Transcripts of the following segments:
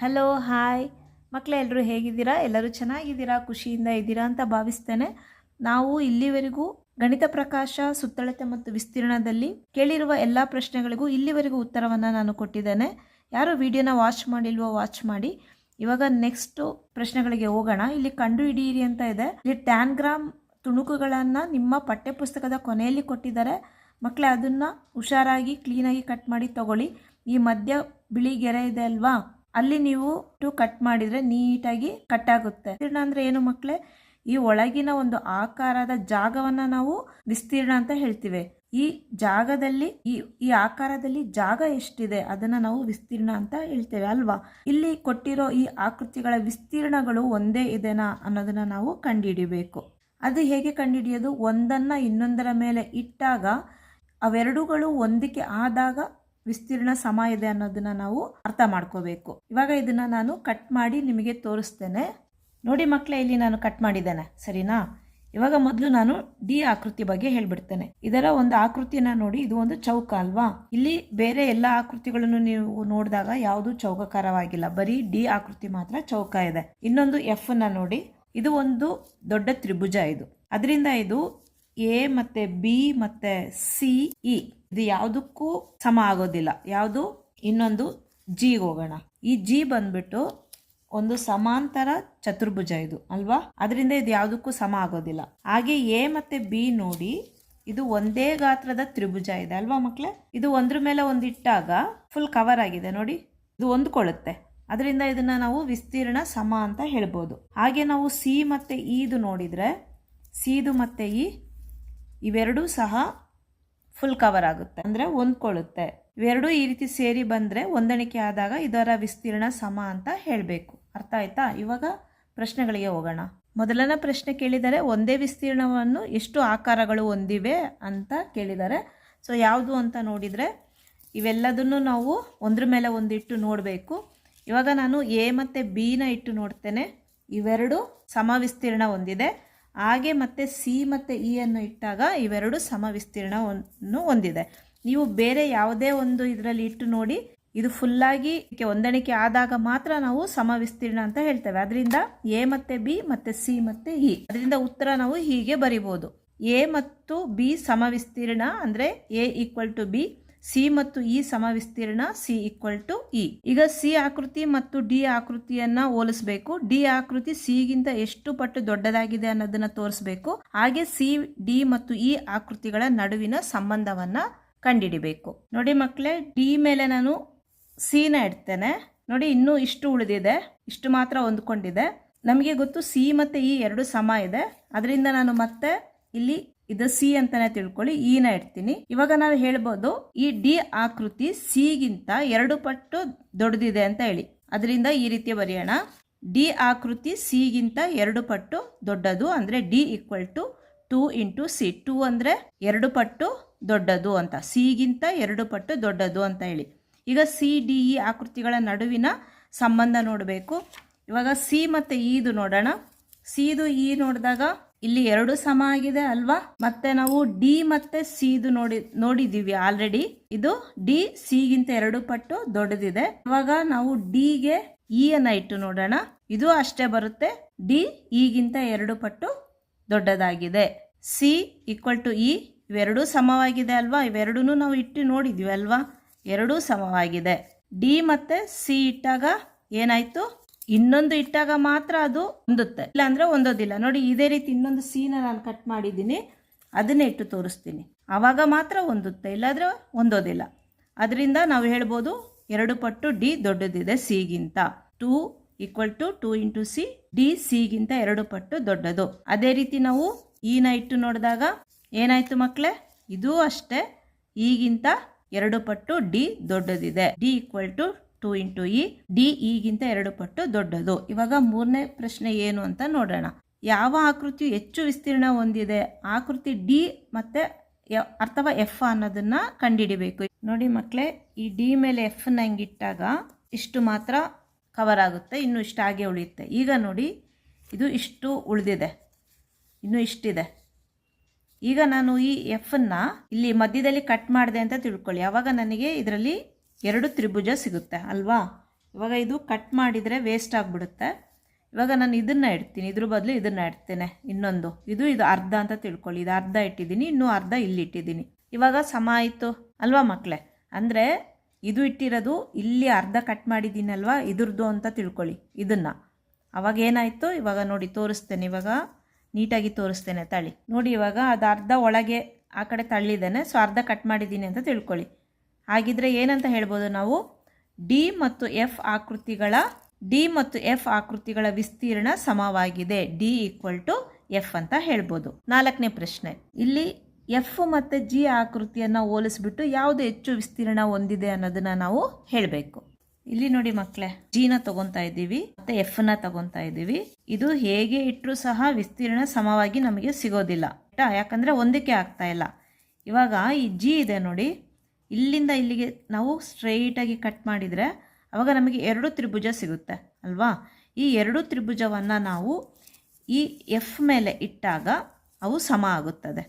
Hello hi ಮಕ್ಕಳೇ ಎಲ್ಲರೂ ಹೇಗಿದ್ದೀರಾ? ಎಲ್ಲರೂ ಚೆನ್ನಾಗಿದ್ದೀರಾ? ಖುಷಿಯಿಂದ ಇದ್ದೀರಾ ಅಂತ ಭಾವಿಸ್ತೇನೆ. ನಾವು ಇಲ್ಲಿವರೆಗೂ ಗಣಿತ ಪ್ರಕಾಶ, ಸುತ್ತಳತೆ ಮತ್ತು ವಿಸ್ತೀರ್ಣದಲ್ಲಿ ಕೇಳಿರುವ ಎಲ್ಲ ಪ್ರಶ್ನೆಗಳಿಗೂ ಇಲ್ಲಿವರೆಗೂ ಉತ್ತರವನ್ನು ನಾನು ಕೊಟ್ಟಿದ್ದೇನೆ. ಯಾರು ವಿಡಿಯೋನ ವಾಚ್ ಮಾಡಿಲ್ವೋ ವಾಚ್ ಮಾಡಿ. ಇವಾಗ ನೆಕ್ಸ್ಟ್ ಪ್ರಶ್ನೆಗಳಿಗೆ ಹೋಗೋಣ. ಇಲ್ಲಿ ಕಂಡು ಹಿಡಿಯಿರಿ ಅಂತ ಇದೆ. ಇಲ್ಲಿ ಟ್ಯಾನ್ ಗ್ರಾಮ್ ತುಣುಕುಗಳನ್ನು ನಿಮ್ಮ ಪಠ್ಯಪುಸ್ತಕದ ಕೊನೆಯಲ್ಲಿ ಕೊಟ್ಟಿದ್ದಾರೆ. ಮಕ್ಕಳೇ ಅದನ್ನು ಹುಷಾರಾಗಿ ಕ್ಲೀನಾಗಿ ಕಟ್ ಮಾಡಿ ತಗೊಳ್ಳಿ. ಈ ಮಧ್ಯ ಬಿಳಿ ಗೆರೆ ಇದೆ ಅಲ್ವಾ? ಅಲ್ಲಿ ನೀವು ಟು ಕಟ್ ಮಾಡಿದರೆ ನೀಟಾಗಿ ಕಟ್ ಆಗುತ್ತೆ. ವಿಸ್ತೀರ್ಣ ಅಂದರೆ ಏನು ಮಕ್ಕಳೇ ಈ ಒಳಗಿನ ಒಂದು ಆಕಾರದ ಜಾಗವನ್ನು ನಾವು ವಿಸ್ತೀರ್ಣ ಅಂತ ಹೇಳ್ತೀವಿ. ಈ ಜಾಗದಲ್ಲಿ, ಈ ಈ ಆಕಾರದಲ್ಲಿ ಜಾಗ ಎಷ್ಟಿದೆ ಅದನ್ನ ನಾವು ವಿಸ್ತೀರ್ಣ ಅಂತ ಹೇಳ್ತೇವೆ ಅಲ್ವಾ? ಇಲ್ಲಿ ಕೊಟ್ಟಿರೋ ಈ ಆಕೃತಿಗಳ ವಿಸ್ತೀರ್ಣಗಳು ಒಂದೇ ಇದೆನಾ ಅನ್ನೋದನ್ನ ನಾವು ಕಂಡುಹಿಡಿಬೇಕು. ಅದು ಹೇಗೆ ಕಂಡುಹಿಡಿಯೋದು? ಒಂದನ್ನ ಇನ್ನೊಂದರ ಮೇಲೆ ಇಟ್ಟಾಗ ಅವೆರಡುಗಳು ಹೊಂದಿಕೆ ಆದಾಗ ವಿಸ್ತೀರ್ಣ ಸಮ ಇದೆ ಅನ್ನೋದನ್ನ ನಾವು ಅರ್ಥ ಮಾಡ್ಕೋಬೇಕು. ಇವಾಗ ಇದನ್ನ ನಾನು ಕಟ್ ಮಾಡಿ ನಿಮಗೆ ತೋರಿಸ್ತೇನೆ. ನೋಡಿ ಮಕ್ಕಳೇ ಇಲ್ಲಿ ನಾನು ಕಟ್ ಮಾಡಿದ್ದೇನೆ. ಸರಿನಾ? ಇವಾಗ ಮೊದಲು ನಾನು ಡಿ ಆಕೃತಿ ಬಗ್ಗೆ ಹೇಳ್ಬಿಡ್ತೇನೆ. ಇದರ ಒಂದು ಆಕೃತಿನ ನೋಡಿ, ಇದು ಒಂದು ಚೌಕ ಅಲ್ವಾ? ಇಲ್ಲಿ ಬೇರೆ ಎಲ್ಲ ಆಕೃತಿಗಳನ್ನು ನೀವು ನೋಡಿದಾಗ ಯಾವುದು ಚೌಕಕಾರವಾಗಿಲ್ಲ. ಬರೀ ಡಿ ಆಕೃತಿ ಮಾತ್ರ ಚೌಕ ಇದೆ. ಇನ್ನೊಂದು ಎಫ್ನ ನೋಡಿ. ಇದು ಒಂದು ದೊಡ್ಡ ತ್ರಿಭುಜ ಇದು. ಅದರಿಂದ ಇದು ಎ ಮತ್ತೆ ಬಿ ಮತ್ತೆ ಸಿ ಇ ಇದು ಯಾವುದಕ್ಕೂ ಸಮ ಆಗೋದಿಲ್ಲ. ಯಾವುದು? ಇನ್ನೊಂದು ಜಿ ಹೋಗೋಣ. ಈ ಜಿ ಬಂದ್ಬಿಟ್ಟು ಒಂದು ಸಮಾಂತರ ಚತುರ್ಭುಜ ಇದು, ಅಲ್ವಾ? ಅದರಿಂದ ಇದು ಯಾವುದಕ್ಕೂ ಸಮ ಆಗೋದಿಲ್ಲ. ಹಾಗೆ ಎ ಮತ್ತೆ ಬಿ ನೋಡಿ, ಇದು ಒಂದೇ ಗಾತ್ರದ ತ್ರಿಭುಜ ಇದೆ, ಅಲ್ವಾ ಮಕ್ಳೇ? ಇದು ಒಂದ್ರ ಮೇಲೆ ಒಂದು ಇಟ್ಟಾಗ ಫುಲ್ ಕವರ್ ಆಗಿದೆ, ನೋಡಿ? ಇದು ಹೊಂದ್ಕೊಳ್ಳುತ್ತೆ. ಅದರಿಂದ ಇದನ್ನ ನಾವು ವಿಸ್ತೀರ್ಣ ಸಮ ಅಂತ ಹೇಳ್ಬೋದು. ಹಾಗೆ ನಾವು ಸಿ ಮತ್ತೆ ಇದು ನೋಡಿದ್ರೆ, ಸಿದು ಮತ್ತೆ ಇ, ಇವೆರಡೂ ಸಹ ಫುಲ್ ಕವರ್ ಆಗುತ್ತೆ. ಅಂದರೆ ಹೊಂದ್ಕೊಳ್ಳುತ್ತೆ. ಇವೆರಡೂ ಈ ರೀತಿ ಸೇರಿ ಬಂದರೆ ಹೊಂದಾಣಿಕೆ ಆದಾಗ ಇದರ ವಿಸ್ತೀರ್ಣ ಸಮ ಅಂತ ಹೇಳಬೇಕು. ಅರ್ಥ ಆಯ್ತಾ? ಇವಾಗ ಪ್ರಶ್ನೆಗಳಿಗೆ ಹೋಗೋಣ. ಮೊದಲನೇ ಪ್ರಶ್ನೆ ಕೇಳಿದರೆ ಒಂದೇ ವಿಸ್ತೀರ್ಣವನ್ನು ಎಷ್ಟು ಆಕಾರಗಳು ಹೊಂದಿವೆ ಅಂತ ಕೇಳಿದ್ದಾರೆ ಸೊ ಯಾವುದು ಅಂತ ನೋಡಿದರೆ ಇವೆಲ್ಲದನ್ನು ನಾವು ಒಂದ್ರ ಮೇಲೆ ಒಂದಿಟ್ಟು ನೋಡಬೇಕು. ಇವಾಗ ನಾನು ಎ ಮತ್ತು ಬಿನ ಇಟ್ಟು ನೋಡ್ತೇನೆ. ಇವೆರಡು ಸಮ ವಿಸ್ತೀರ್ಣ ಹೊಂದಿದೆ. ಹಾಗೆ ಮತ್ತೆ ಸಿ ಮತ್ತು ಇ ಅನ್ನು ಇಟ್ಟಾಗ ಇವೆರಡು ಸಮ ವಿಸ್ತೀರ್ಣವನ್ನು ಹೊಂದಿದೆ. ನೀವು ಬೇರೆ ಯಾವುದೇ ಒಂದು ಇದರಲ್ಲಿ ಇಟ್ಟು ನೋಡಿ, ಇದು ಫುಲ್ಲಾಗಿ ಹೊಂದಾಣಿಕೆ ಆದಾಗ ಮಾತ್ರ ನಾವು ಸಮ ವಿಸ್ತೀರ್ಣ ಅಂತ ಹೇಳ್ತೇವೆ. ಅದರಿಂದ ಎ ಮತ್ತೆ ಬಿ ಮತ್ತೆ ಸಿ ಮತ್ತೆ ಇ. ಅದರಿಂದ ಉತ್ತರ ನಾವು ಹೀಗೆ ಬರಿಬೋದು ಎ ಮತ್ತು ಬಿ ಸಮ ವಿಸ್ತೀರ್ಣ ಅಂದರೆ A equal to B C ಮತ್ತು ಇ ಸಮ ವಿಸ್ತೀರ್ಣ ಸಿ ಈಕ್ವಲ್ ಟು ಇ ಈಗ ಸಿ ಆಕೃತಿ ಮತ್ತು ಡಿ ಆಕೃತಿಯನ್ನ ಹೋಲಿಸಬೇಕು. ಡಿ ಆಕೃತಿ ಸಿಗಿಂತ ಎಷ್ಟು ಪಟ್ಟು ದೊಡ್ಡದಾಗಿದೆ ಅನ್ನೋದನ್ನ ತೋರಿಸಬೇಕು. ಹಾಗೆ ಸಿ, ಡಿ ಮತ್ತು ಇ ಆಕೃತಿಗಳ ನಡುವಿನ ಸಂಬಂಧವನ್ನ ಕಂಡಿಡಿಬೇಕು. ನೋಡಿ ಮಕ್ಕಳೇ ಡಿ ಮೇಲೆ ನಾನು ಸಿನ ಇಡ್ತೇನೆ. ನೋಡಿ ಇನ್ನೂ ಇಷ್ಟು ಉಳಿದಿದೆ. ಇಷ್ಟು ಮಾತ್ರ ಹೊಂದ್ಕೊಂಡಿದೆ. ನಮಗೆ ಗೊತ್ತು ಸಿ ಮತ್ತೆ ಇ ಎರಡು ಸಮ ಇದೆ. ಅದರಿಂದ ನಾನು ಮತ್ತೆ ಇಲ್ಲಿ ಇದು ಸಿ ಅಂತಾನೆ ತಿಳ್ಕೊಳ್ಳಿ ಇನ ಇಡ್ತೀನಿ. ಇವಾಗ ನಾವು ಹೇಳ್ಬೋದು, ಈ ಡಿ ಆಕೃತಿ ಸಿಗಿಂತ ಎರಡು ಪಟ್ಟು ದೊಡ್ಡದಿದೆ ಅಂತ ಹೇಳಿ. ಅದರಿಂದ ಈ ರೀತಿ ಬರೆಯೋಣ. ಡಿ ಆಕೃತಿ ಸಿಗಿಂತ ಎರಡು ಪಟ್ಟು ದೊಡ್ಡದು ಅಂದರೆ D equal to two into C. Two ಅಂದರೆ ಎರಡು ಪಟ್ಟು ದೊಡ್ಡದು ಅಂತ, ಸಿಗಿಂತ ಎರಡು ಪಟ್ಟು ದೊಡ್ಡದು ಅಂತ ಹೇಳಿ. ಈಗ ಸಿ, ಡಿ, ಇ ಆಕೃತಿಗಳ ನಡುವಿನ ಸಂಬಂಧ ನೋಡಬೇಕು. ಇವಾಗ ಸಿ ಮತ್ತು ಇದು ನೋಡೋಣ. ಸಿದು ಇ ನೋಡಿದಾಗ ಇಲ್ಲಿ ಎರಡು ಸಮ ಆಗಿದೆ ಅಲ್ವಾ? ಮತ್ತೆ ನಾವು ಡಿ ಮತ್ತೆ ಸಿದು ನೋಡಿ, ನೋಡಿದೀವಿ ಆಲ್ರೆಡಿ ಇದು ಡಿ ಸಿಗಿಂತ ಎರಡು ಪಟ್ಟು ದೊಡ್ಡದಿದೆ. ಇವಾಗ ನಾವು ಡಿ ಗೆ ಇ ಅನ್ನ ಇಟ್ಟು ನೋಡೋಣ. ಇದು ಅಷ್ಟೇ ಬರುತ್ತೆ. ಡಿ ಈಗಿಂತ ಎರಡು ಪಟ್ಟು ದೊಡ್ಡದಾಗಿದೆ. ಸಿ ಈಕ್ವಲ್ ಟು ಇ ಇವೆರಡೂ ಸಮವಾಗಿದೆ ಅಲ್ವಾ? ಇವೆರಡೂ ನಾವು ಇಟ್ಟು ನೋಡಿದ್ವಿ ಅಲ್ವಾ? ಎರಡೂ ಸಮವಾಗಿದೆ. ಡಿ ಮತ್ತೆ ಸಿ ಇಟ್ಟಾಗ ಏನಾಯ್ತು? ಇನ್ನೊಂದು ಇಟ್ಟಾಗ ಮಾತ್ರ ಅದು ಹೊಂದುತ್ತೆ ಇಲ್ಲ ಅಂದ್ರೆ ಹೊಂದೋದಿಲ್ಲ ನೋಡಿ, ಇದೇ ರೀತಿ ಇನ್ನೊಂದು ಸೀನ ನಾನು ಕಟ್ ಮಾಡಿದ್ದೀನಿ. ಅದನ್ನೇ ಇಟ್ಟು ತೋರಿಸ್ತೀನಿ. ಆವಾಗ ಮಾತ್ರ ಹೊಂದುತ್ತೆ ಇಲ್ಲಾದ್ರೆ ಹೊಂದೋದಿಲ್ಲ ಅದರಿಂದ ನಾವು ಹೇಳ್ಬೋದು ಎರಡು ಪಟ್ಟು ಡಿ ದೊಡ್ಡದಿದೆ ಸಿಗಿಂತ. Two equal to two into C, D ಸಿಗಿಂತ ಎರಡು ಪಟ್ಟು ದೊಡ್ಡದು. ಅದೇ ರೀತಿ ನಾವು ಈನ ಇಟ್ಟು ನೋಡಿದಾಗ ಏನಾಯ್ತು ಮಕ್ಕಳೇ ಇದೂ ಅಷ್ಟೇ. ಈಗಿಂತ ಎರಡು ಪಟ್ಟು ಡಿ ದೊಡ್ಡದಿದೆ. D equal to two into E, D ಈಗಿಂತ ಎರಡು ಪಟ್ಟು ದೊಡ್ಡದು. ಇವಾಗ ಮೂರನೇ ಪ್ರಶ್ನೆ ಏನು ಅಂತ ನೋಡೋಣ. ಯಾವ ಆಕೃತಿಯು ಹೆಚ್ಚು ವಿಸ್ತೀರ್ಣ ಹೊಂದಿದೆ? ಆಕೃತಿ ಡಿ ಮತ್ತೆ ಅಥವಾ ಎಫ್ ಅನ್ನೋದನ್ನ ಕಂಡುಹಿಡಿಬೇಕು ನೋಡಿ ಮಕ್ಕಳೇ ಈ ಡಿ ಮೇಲೆ ಎಫ್ನ ಇಟ್ಟಾಗ ಇಷ್ಟು ಮಾತ್ರ ಕವರ್ ಆಗುತ್ತೆ, ಇನ್ನು ಇಷ್ಟು ಹಾಗೆ ಉಳಿಯುತ್ತೆ. ಈಗ ನೋಡಿ, ಇದು ಇಷ್ಟು ಉಳಿದಿದೆ, ಇನ್ನು ಇಷ್ಟಿದೆ. ಈಗ ನಾನು ಈ ಎಫನ್ನ ಇಲ್ಲಿ ಮಧ್ಯದಲ್ಲಿ ಕಟ್ ಮಾಡಿದೆ ಅಂತ ತಿಳ್ಕೊಳ್ಳಿ. ಆವಾಗ ನನಗೆ ಇದರಲ್ಲಿ ಎರಡು ತ್ರಿಭುಜ ಸಿಗುತ್ತೆ, ಅಲ್ವಾ? ಇವಾಗ ಇದು ಕಟ್ ಮಾಡಿದರೆ ವೇಸ್ಟ್ ಆಗಿಬಿಡುತ್ತೆ. ಇವಾಗ ನಾನು ಇದನ್ನು ಇಡ್ತೀನಿ, ಇದ್ರ ಬದಲು ಇದನ್ನು ಇಡ್ತೇನೆ ಇನ್ನೊಂದು. ಇದು ಇದು ಅರ್ಧ ಅಂತ ತಿಳ್ಕೊಳ್ಳಿ, ಇದು ಅರ್ಧ ಇಟ್ಟಿದ್ದೀನಿ, ಇನ್ನೂ ಅರ್ಧ ಇಲ್ಲಿ ಇಟ್ಟಿದ್ದೀನಿ. ಇವಾಗ ಸಮ ಆಯಿತು, ಅಲ್ವಾ ಮಕ್ಕಳೇ ಅಂದರೆ ಇದು ಇಟ್ಟಿರೋದು ಇಲ್ಲಿ ಅರ್ಧ ಕಟ್ ಮಾಡಿದ್ದೀನಲ್ವಾ ಇದ್ರದ್ದು ಅಂತ ತಿಳ್ಕೊಳ್ಳಿ ಇದನ್ನು. ಅವಾಗ ಏನಾಯಿತು? ಇವಾಗ ನೋಡಿ, ತೋರಿಸ್ತೇನೆ ಇವಾಗ. ನೀಟಾಗಿ ತೋರಿಸ್ತೇನೆ ತಳಿ. ನೋಡಿ ಇವಾಗ ಅದು ಅರ್ಧ ಒಳಗೆ ಆ ಕಡೆ ತಳ್ಳಿದ್ದೇನೆ, ಸೊ ಅರ್ಧ ಕಟ್ ಮಾಡಿದ್ದೀನಿ ಅಂತ ತಿಳ್ಕೊಳ್ಳಿ. ಹಾಗಿದ್ರೆ ಏನಂತ ಹೇಳ್ಬೋದು ನಾವು? ಡಿ ಮತ್ತು ಎಫ್ ಆಕೃತಿಗಳ ಡಿ ಮತ್ತು ಎಫ್ ಆಕೃತಿಗಳ ವಿಸ್ತೀರ್ಣ ಸಮವಾಗಿದೆ. ಡಿ ಈಕ್ವಲ್ ಟು ಎಫ್ ಅಂತ ಹೇಳ್ಬೋದು. ನಾಲ್ಕನೇ ಪ್ರಶ್ನೆ. ಇಲ್ಲಿ ಎಫ್ ಮತ್ತು ಜಿ ಆಕೃತಿಯನ್ನು ಹೋಲಿಸ್ಬಿಟ್ಟು ಯಾವುದು ಹೆಚ್ಚು ವಿಸ್ತೀರ್ಣ ಹೊಂದಿದೆ ಅನ್ನೋದನ್ನ ನಾವು ಹೇಳಬೇಕು. ಇಲ್ಲಿ ನೋಡಿ ಮಕ್ಕಳೇ ಜಿನ ತಗೊಂತಾ ಇದ್ದೀವಿ, ಮತ್ತೆ ಎಫ್ನ ತಗೊಂತಾ ಇದ್ದೀವಿ. ಇದು ಹೇಗೆ ಇಟ್ಟರೂ ಸಹ ವಿಸ್ತೀರ್ಣ ಸಮವಾಗಿ ನಮಗೆ ಸಿಗೋದಿಲ್ಲ. ಆಯ್ತಾ? ಯಾಕಂದ್ರೆ ಹೊಂದಿಕೆ ಆಗ್ತಾ ಇಲ್ಲ. ಇವಾಗ ಈ ಜಿ ಇದೆ ನೋಡಿ. ಇಲ್ಲಿಂದ ಇಲ್ಲಿಗೆ ನಾವು ಸ್ಟ್ರೈಟಾಗಿ ಕಟ್ ಮಾಡಿದರೆ ಆವಾಗ ನಮಗೆ ಎರಡು ತ್ರಿಭುಜ ಸಿಗುತ್ತೆ, ಅಲ್ವಾ? ಈ ಎರಡು ತ್ರಿಭುಜವನ್ನು ನಾವು ಈ ಎಫ್ ಮೇಲೆ ಇಟ್ಟಾಗ ಅವು ಸಮ ಆಗುತ್ತದೆ.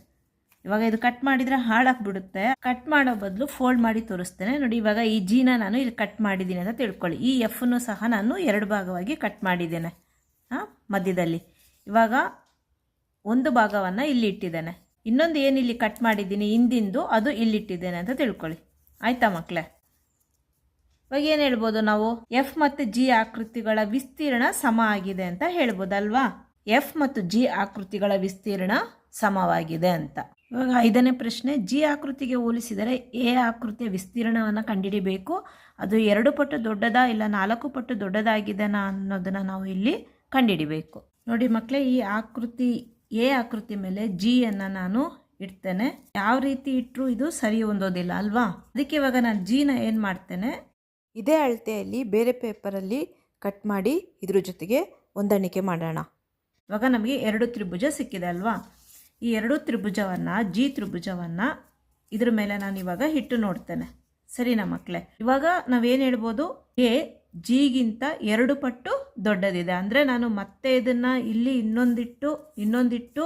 ಇವಾಗ ಇದು ಕಟ್ ಮಾಡಿದರೆ ಹಾಳಾಗ್ಬಿಡುತ್ತೆ. ಕಟ್ ಮಾಡೋ ಬದಲು ಫೋಲ್ಡ್ ಮಾಡಿ ತೋರಿಸ್ತೇನೆ. ನೋಡಿ, ಇವಾಗ ಈ ಜೀನ ನಾನು ಇಲ್ಲಿ ಕಟ್ ಮಾಡಿದ್ದೀನಿ ಅಂತ ತಿಳ್ಕೊಳ್ಳಿ. ಈ ಎಫ್ನು ಸಹ ನಾನು ಎರಡು ಭಾಗವಾಗಿ ಕಟ್ ಮಾಡಿದ್ದೇನೆ ಹಾಂ ಮಧ್ಯದಲ್ಲಿ. ಇವಾಗ ಒಂದು ಭಾಗವನ್ನು ಇಲ್ಲಿ ಇಟ್ಟಿದ್ದೇನೆ. ಇನ್ನೊಂದು ಏನು ಇಲ್ಲಿ ಕಟ್ ಮಾಡಿದ್ದೀನಿ, ಹಿಂದಿಂದು ಅದು ಇಲ್ಲಿಟ್ಟಿದ್ದೇನೆ ಅಂತ ತಿಳ್ಕೊಳ್ಳಿ. ಆಯ್ತಾ ಮಕ್ಕಳೇ ಇವಾಗ ಏನು ಹೇಳ್ಬೋದು ನಾವು? ಎಫ್ ಮತ್ತು ಜಿ ಆಕೃತಿಗಳ ವಿಸ್ತೀರ್ಣ ಸಮ ಆಗಿದೆ ಅಂತ ಹೇಳ್ಬೋದಲ್ವಾ? ಎಫ್ ಮತ್ತು ಜಿ ಆಕೃತಿಗಳ ವಿಸ್ತೀರ್ಣ ಸಮವಾಗಿದೆ ಅಂತ. ಇವಾಗ ಐದನೇ ಪ್ರಶ್ನೆ ಜಿ ಆಕೃತಿಗೆ ಹೋಲಿಸಿದರೆ ಎ ಆಕೃತಿಯ ವಿಸ್ತೀರ್ಣವನ್ನು ಕಂಡುಹಿಡಿಬೇಕು ಅದು ಎರಡು ಪಟ್ಟು ದೊಡ್ಡದಾ ಇಲ್ಲ ನಾಲ್ಕು ಪಟ್ಟು ದೊಡ್ಡದಾಗಿದೆನಾ ಅನ್ನೋದನ್ನು ನಾವು ಇಲ್ಲಿ ಕಂಡುಹಿಡಿಬೇಕು ನೋಡಿ ಮಕ್ಕಳೇ ಈ ಆಕೃತಿ ಎ ಆಕೃತಿ ಮೇಲೆ ಜಿಯನ್ನು ನಾನು ಇಡ್ತೇನೆ. ಯಾವ ರೀತಿ ಇಟ್ಟರು ಇದು ಸರಿ ಹೊಂದೋದಿಲ್ಲ ಅಲ್ವಾ? ಅದಕ್ಕೆ ಇವಾಗ ನಾನು ಜಿನ ಏನು ಮಾಡ್ತೇನೆ? ಇದೇ ಅಳತೆಯಲ್ಲಿ ಬೇರೆ ಪೇಪರಲ್ಲಿ ಕಟ್ ಮಾಡಿ ಇದ್ರ ಜೊತೆಗೆ ಹೊಂದಾಣಿಕೆ ಮಾಡೋಣ. ಇವಾಗ ನಮಗೆ ಎರಡು ತ್ರಿಭುಜ ಸಿಕ್ಕಿದೆ ಅಲ್ವಾ? ಈ ಎರಡು ತ್ರಿಭುಜವನ್ನು ಜಿ ತ್ರಿಭುಜವನ್ನು ಇದ್ರ ಮೇಲೆ ನಾನು ಇವಾಗ ಹಿಟ್ಟು ನೋಡ್ತೇನೆ. ಸರಿನಾ ಮಕ್ಕಳೇ ಇವಾಗ ನಾವೇನು ಹೇಳ್ಬೋದು? ಎ ಜಿಗಿಂತ ಎರಡು ಪಟ್ಟು ದೊಡ್ಡದಿದೆ. ಅಂದರೆ ನಾನು ಮತ್ತೆ ಇದನ್ನು ಇಲ್ಲಿ ಇನ್ನೊಂದಿಟ್ಟು ಇನ್ನೊಂದಿಟ್ಟು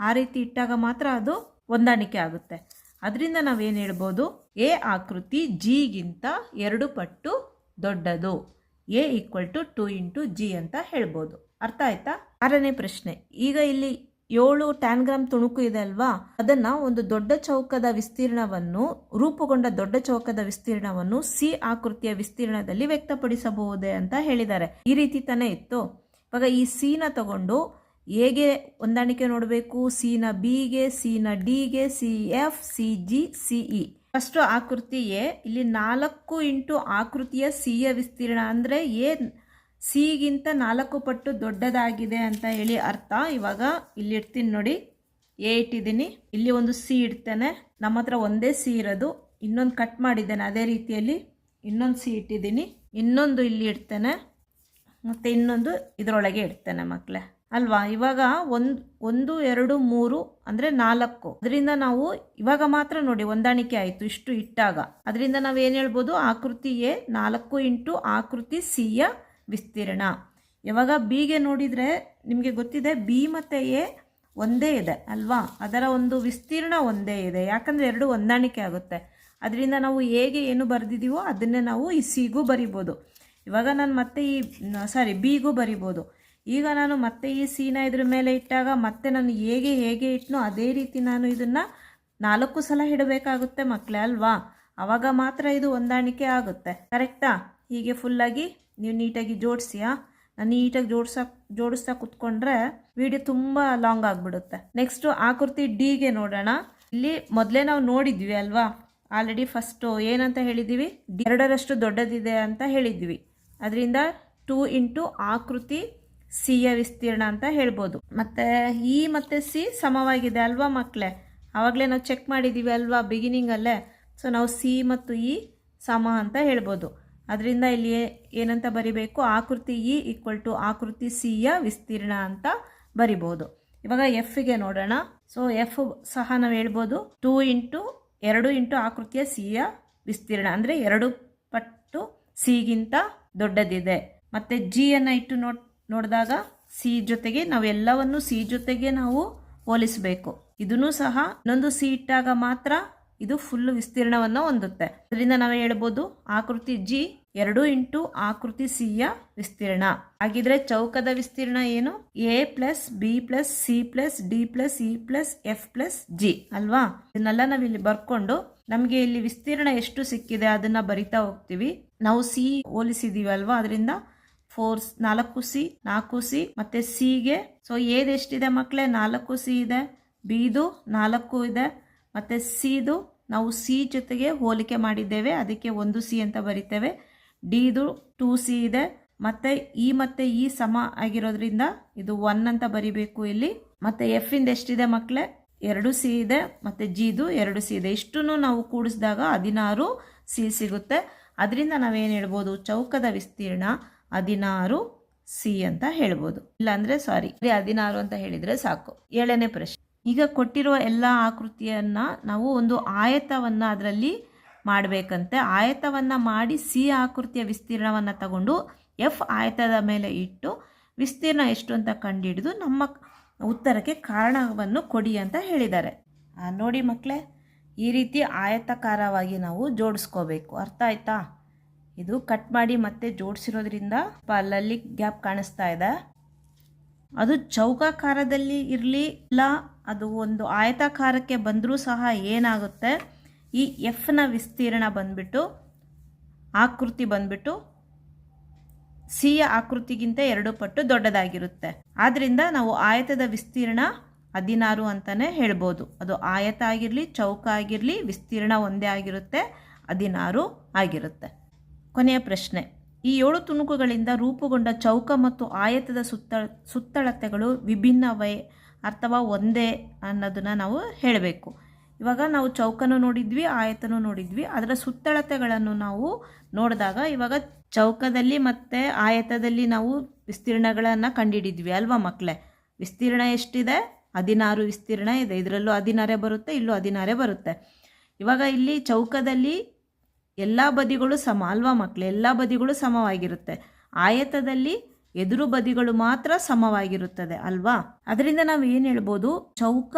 ಆ ರೀತಿ ಇಟ್ಟಾಗ ಮಾತ್ರ ಅದು ಹೊಂದಾಣಿಕೆ ಆಗುತ್ತೆ. ಅದರಿಂದ ನಾವೇನು ಹೇಳ್ಬೋದು? ಎ ಆಕೃತಿ ಜಿಗಿಂತ ಎರಡು ಪಟ್ಟು ದೊಡ್ಡದು. A equal to two into G ಅಂತ ಹೇಳ್ಬೋದು. ಅರ್ಥ ಆಯ್ತಾ? ಆರನೇ ಪ್ರಶ್ನೆ. ಈಗ ಇಲ್ಲಿ ಏಳು ಟ್ಯಾನ್ಗ್ರಾಮ್ ತುಣುಕು ಇದೆ ಅಲ್ವಾ? ಅದನ್ನ ಒಂದು ದೊಡ್ಡ ಚೌಕದ ವಿಸ್ತೀರ್ಣವನ್ನು, ರೂಪುಗೊಂಡ ದೊಡ್ಡ ಚೌಕದ ವಿಸ್ತೀರ್ಣವನ್ನು ಸಿ ಆಕೃತಿಯ ವಿಸ್ತೀರ್ಣದಲ್ಲಿ ವ್ಯಕ್ತಪಡಿಸಬಹುದೇ ಅಂತ ಹೇಳಿದ್ದಾರೆ. ಈ ರೀತಿ ತಾನೇ ಇತ್ತು. ಇವಾಗ ಈ ಸಿನ ತಗೊಂಡು ಎಗೆ ಹೊಂದಾಣಿಕೆ ನೋಡಬೇಕು? ಸಿನ ಬಿಗೆ, ಸಿನ ಡಿಗೆ, C F, C G, C E. First ಆಕೃತಿ ಎ ಇಲ್ಲಿ ನಾಲ್ಕು ಇಂಟು ಆಕೃತಿಯ ಸಿಯ ವಿಸ್ತೀರ್ಣ ಅಂದರೆ ಎ ಸಿಗಿಂತ ನಾಲ್ಕು ಪಟ್ಟು ದೊಡ್ಡದಾಗಿದೆ ಅಂತ ಹೇಳಿ ಅರ್ಥ. ಇವಾಗ ಇಲ್ಲಿ ಇಡ್ತೀನಿ ನೋಡಿ. ಎ ಇಟ್ಟಿದ್ದೀನಿ. ಇಲ್ಲಿ ಒಂದು ಸಿ ಇಡ್ತೇನೆ. ನಮ್ಮ ಹತ್ರ ಒಂದೇ ಸಿ ಇರೋದು. ಇನ್ನೊಂದು ಕಟ್ ಮಾಡಿದ್ದೇನೆ ಅದೇ ರೀತಿಯಲ್ಲಿ. ಇನ್ನೊಂದು ಸಿ ಇಟ್ಟಿದ್ದೀನಿ. ಇನ್ನೊಂದು ಇಲ್ಲಿ ಇಡ್ತೇನೆ. ಮತ್ತು ಇನ್ನೊಂದು ಇದರೊಳಗೆ ಇಡ್ತೇನೆ ಮಕ್ಕಳೇ ಅಲ್ವಾ? ಇವಾಗ ಒಂದು ಒಂದು, ಎರಡು, ಮೂರು ಅಂದರೆ ನಾಲ್ಕು. ಅದರಿಂದ ನಾವು ಇವಾಗ ಮಾತ್ರ ನೋಡಿ ಹೊಂದಾಣಿಕೆ ಆಯಿತು ಇಷ್ಟು ಇಟ್ಟಾಗ. ಅದರಿಂದ ನಾವು ಏನು ಹೇಳ್ಬೋದು? ಆಕೃತಿ ಎ ನಾಲ್ಕು ಇಂಟು ಆಕೃತಿ ಸಿಯ ವಿಸ್ತೀರ್ಣ. ಯಾವಾಗ ಬಿಗೆ ನೋಡಿದರೆ ನಿಮಗೆ ಗೊತ್ತಿದೆ, ಬಿ ಮತ್ತು ಎ ಒಂದೇ ಇದೆ ಅಲ್ವಾ? ಅದರ ಒಂದು ವಿಸ್ತೀರ್ಣ ಒಂದೇ ಇದೆ. ಯಾಕಂದರೆ ಎರಡು ಹೊಂದಾಣಿಕೆ ಆಗುತ್ತೆ. ಅದರಿಂದ ನಾವು ಹೇಗೆ ಏನು ಬರೆದಿದ್ದೀವೋ ಅದನ್ನೇ ನಾವು ಈ ಸಿಗೂ ಬರಿಬೋದು. ಇವಾಗ ನಾನು ಮತ್ತೆ ಈ ಸಾರಿ ಬಿಗೂ ಬರಿಬೋದು. ಈಗ ನಾನು ಮತ್ತೆ ಈ ಸೀನ ಇದ್ರ ಮೇಲೆ ಇಟ್ಟಾಗ ಮತ್ತೆ ನಾನು ಹೇಗೆ ಹೇಗೆ ಇಟ್ನೋ ಅದೇ ರೀತಿ ನಾನು ಇದನ್ನು ನಾಲ್ಕು ಸಲ ಇಡಬೇಕಾಗುತ್ತೆ ಮಕ್ಕಳೇ ಅಲ್ವಾ? ಆವಾಗ ಮಾತ್ರ ಇದು ಹೊಂದಾಣಿಕೆ ಆಗುತ್ತೆ. ಕರೆಕ್ಟಾ? ಹೀಗೆ ಫುಲ್ಲಾಗಿ ನೀವು ನೀಟಾಗಿ ಜೋಡಿಸಿಯಾ ನಾನು ನೀಟಾಗಿ ಜೋಡಿಸಾ, ಜೋಡಿಸ್ತಾ ಕುತ್ಕೊಂಡ್ರೆ ವಿಡಿಯೋ ತುಂಬ ಲಾಂಗ್ ಆಗಿಬಿಡುತ್ತೆ. ನೆಕ್ಸ್ಟು ಆಕೃತಿ ಡಿಗೆ ನೋಡೋಣ. ಇಲ್ಲಿ ಮೊದಲೇ ನಾವು ನೋಡಿದ್ವಿ ಅಲ್ವಾ? ಆಲ್ರೆಡಿ ಫಸ್ಟು ಏನಂತ ಹೇಳಿದ್ದೀವಿ? ಎರಡರಷ್ಟು ದೊಡ್ಡದಿದೆ ಅಂತ ಹೇಳಿದ್ವಿ. ಅದರಿಂದ ಟೂ ಇಂಟು ಆಕೃತಿ ಸಿಯ ವಿಸ್ತೀರ್ಣ ಅಂತ ಹೇಳ್ಬೋದು. ಮತ್ತು ಇ ಮತ್ತು ಸಿ ಸಮವಾಗಿದೆ ಅಲ್ವಾ ಮಕ್ಕಳೇ ಆವಾಗಲೇ ನಾವು ಚೆಕ್ ಮಾಡಿದ್ದೀವಿ ಅಲ್ವಾ ಬಿಗಿನಿಂಗಲ್ಲೇ ಸೊ ನಾವು ಸಿ ಮತ್ತು ಇ ಸಮ ಅಂತ ಹೇಳ್ಬೋದು. ಅದರಿಂದ ಇಲ್ಲಿ ಏನಂತ ಬರಿಬೇಕು? ಆಕೃತಿ ಇ ಈಕ್ವಲ್ ಟು ಆಕೃತಿ ಸಿಯ ವಿಸ್ತೀರ್ಣ ಅಂತ ಬರಿಬೋದು. ಇವಾಗ ಎಫ್ಗೆ ನೋಡೋಣ. ಸೊ ಎಫ್ ಸಹ ನಾವು ಹೇಳ್ಬೋದು. ಟೂ ಇಂಟು ಎರಡು ಇಂಟು ಆಕೃತಿಯ ಸಿಯ ವಿಸ್ತೀರ್ಣ. ಅಂದರೆ ಎರಡು ಪಟ್ಟು ಸಿಗಿಂತ ದೊಡ್ಡದಿದೆ. ಮತ್ತು ಜಿಯನ್ನು ಇಟ್ಟು ನೋಡ್ ನೋಡಿದಾಗ ಸಿ ಜೊತೆಗೆ ನಾವೆಲ್ಲವನ್ನು ಸಿ ಜೊತೆಗೆ ನಾವು ಹೋಲಿಸಬೇಕು. ಇದನ್ನು ಸಹ ಇನ್ನೊಂದು ಸಿ ಇಟ್ಟಾಗ ಮಾತ್ರ ಇದು ಫುಲ್ ವಿಸ್ತೀರ್ಣವನ್ನು ಹೊಂದುತ್ತೆ. ಅದರಿಂದ ನಾವು ಹೇಳ್ಬೋದು ಆಕೃತಿ ಜಿ ಎರಡು ಇಂಟು ಆಕೃತಿ ಯ ವಿಸ್ತೀರ್ಣ. ಹಾಗಿದ್ರೆ ಚೌಕದ ವಿಸ್ತೀರ್ಣ ಏನು? A plus B plus C plus D plus E plus F plus G ಅಲ್ವಾ? ಇದನ್ನೆಲ್ಲ ನಾವು ಇಲ್ಲಿ ಬರ್ಕೊಂಡು ನಮಗೆ ಇಲ್ಲಿ ವಿಸ್ತೀರ್ಣ ಎಷ್ಟು ಸಿಕ್ಕಿದೆ ಅದನ್ನ ಬರಿತಾ ಹೋಗ್ತೀವಿ. ನಾವು ಸಿ ಹೋಲಿಸಿದೀವಿ ಅಲ್ವಾ? ಅದರಿಂದ ಫೋರ್ ನಾಲ್ಕು ಸಿ ನಾಲ್ಕು ಸಿ ಮತ್ತೆ ಸಿಗೆ ಸೊ ಏದ್ ಎಷ್ಟಿದೆ ಮಕ್ಕಳೇ ನಾಲ್ಕು ಸಿ ಇದೆ ಬಿದು ನಾಲ್ಕು ಇದೆ ಮತ್ತೆ ಸಿದು, ನಾವು ಸಿ ಜೊತೆಗೆ ಹೋಲಿಕೆ ಮಾಡಿದ್ದೇವೆ. ಅದಕ್ಕೆ ಒಂದು ಸಿ ಅಂತ ಬರಿತೇವೆ. ಡಿದು ಟೂ ಸಿ ಇದೆ. ಮತ್ತು ಇ ಮತ್ತು ಇ ಸಮ ಆಗಿರೋದ್ರಿಂದ ಇದು ಒನ್ ಅಂತ ಬರಿಬೇಕು ಇಲ್ಲಿ. ಮತ್ತು ಎಫ್ ಇಂದ ಎಷ್ಟಿದೆ ಮಕ್ಕಳೇ ಎರಡು ಸಿ ಇದೆ. ಮತ್ತು ಜಿದು ಎರಡು ಸಿ ಇದೆ. ಇಷ್ಟನ್ನು ನಾವು ಕೂಡಿಸಿದಾಗ ಹದಿನಾರು ಸಿ ಸಿಗುತ್ತೆ. ಅದರಿಂದ ನಾವೇನು ಹೇಳ್ಬೋದು? ಚೌಕದ ವಿಸ್ತೀರ್ಣ ಹದಿನಾರು ಸಿ ಅಂತ ಹೇಳ್ಬೋದು. ಇಲ್ಲಾಂದರೆ ಸಾರಿ ಹದಿನಾರು ಅಂತ ಹೇಳಿದರೆ ಸಾಕು. ಏಳನೇ ಪ್ರಶ್ನೆ. ಈಗ ಕೊಟ್ಟಿರುವ ಎಲ್ಲ ಆಕೃತಿಯನ್ನು ನಾವು ಒಂದು ಆಯತವನ್ನು ಅದರಲ್ಲಿ ಮಾಡಬೇಕಂತೆ. ಆಯತವನ್ನು ಮಾಡಿ ಸಿ ಆಕೃತಿಯ ವಿಸ್ತೀರ್ಣವನ್ನು ತಗೊಂಡು ಎಫ್ ಆಯತದ ಮೇಲೆ ಇಟ್ಟು ವಿಸ್ತೀರ್ಣ ಎಷ್ಟು ಅಂತ ಕಂಡುಹಿಡಿದು ನಮ್ಮ ಉತ್ತರಕ್ಕೆ ಕಾರಣವನ್ನು ಕೊಡಿ ಅಂತ ಹೇಳಿದ್ದಾರೆ. ನೋಡಿ ಮಕ್ಕಳೇ ಈ ರೀತಿ ಆಯತಕಾರವಾಗಿ ನಾವು ಜೋಡಿಸ್ಕೋಬೇಕು. ಅರ್ಥ ಆಯ್ತಾ? ಇದು ಕಟ್ ಮಾಡಿ ಮತ್ತೆ ಜೋಡಿಸಿರೋದ್ರಿಂದ ಅಲ್ಲಲ್ಲಿ ಗ್ಯಾಪ್ ಕಾಣಿಸ್ತಾ ಇದೆ. ಅದು ಚೌಕಾಕಾರದಲ್ಲಿ ಇರಲಿ, ಇಲ್ಲ, ಅದು ಒಂದು ಆಯತಾಕಾರಕ್ಕೆ ಬಂದರೂ ಸಹ ಏನಾಗುತ್ತೆ? ಈ ಎಫ್ನ ವಿಸ್ತೀರ್ಣ ಬಂದ್ಬಿಟ್ಟು, ಆಕೃತಿ ಬಂದ್ಬಿಟ್ಟು ಸಿಯ ಆಕೃತಿಗಿಂತ ಎರಡು ಪಟ್ಟು ದೊಡ್ಡದಾಗಿರುತ್ತೆ. ಆದ್ದರಿಂದ ನಾವು ಆಯತದ ವಿಸ್ತೀರ್ಣ ಹದಿನಾರು ಅಂತಾನೆ ಹೇಳ್ಬೋದು. ಅದು ಆಯತ ಆಗಿರಲಿ, ಚೌಕ ಆಗಿರಲಿ, ವಿಸ್ತೀರ್ಣ ಒಂದೇ ಆಗಿರುತ್ತೆ, ಹದಿನಾರು ಆಗಿರುತ್ತೆ. ಕೊನೆಯ ಪ್ರಶ್ನೆ. ಈ ಏಳು ತುಣುಕುಗಳಿಂದ ರೂಪುಗೊಂಡ ಚೌಕ ಮತ್ತು ಆಯತದ ಸುತ್ತ, ಸುತ್ತಳತೆಗಳು ವಿಭಿನ್ನವೇ ಅಥವಾ ಒಂದೇ ಅನ್ನೋದನ್ನು ನಾವು ಹೇಳಬೇಕು. ಇವಾಗ ನಾವು ಚೌಕನೂ ನೋಡಿದ್ವಿ ಆಯತನೂ ನೋಡಿದ್ವಿ. ಅದರ ಸುತ್ತಳತೆಗಳನ್ನು ನಾವು ನೋಡಿದಾಗ ಇವಾಗ ಚೌಕದಲ್ಲಿ ಮತ್ತು ಆಯತದಲ್ಲಿ ನಾವು ವಿಸ್ತೀರ್ಣಗಳನ್ನು ಕಂಡುಹಿಡಿದ್ವಿ ಅಲ್ವಾ ಮಕ್ಕಳೇ ವಿಸ್ತೀರ್ಣ ಎಷ್ಟಿದೆ? ಹದಿನಾರು ವಿಸ್ತೀರ್ಣ ಇದೆ. ಇದರಲ್ಲೂ ಹದಿನಾರೇ ಬರುತ್ತೆ, ಇಲ್ಲೂ ಹದಿನಾರೇ ಬರುತ್ತೆ. ಇವಾಗ ಇಲ್ಲಿ ಚೌಕದಲ್ಲಿ ಎಲ್ಲ ಬದಿಗಳು ಸಮ ಅಲ್ವಾ ಮಕ್ಕಳು ಎಲ್ಲ ಬದಿಗಳು ಸಮವಾಗಿರುತ್ತೆ. ಆಯತದಲ್ಲಿ ಎದುರು ಬದಿಗಳು ಮಾತ್ರ ಸಮವಾಗಿರುತ್ತದೆ ಅಲ್ವಾ? ಅದರಿಂದ ನಾವು ಏನು ಹೇಳ್ಬೋದು? ಚೌಕ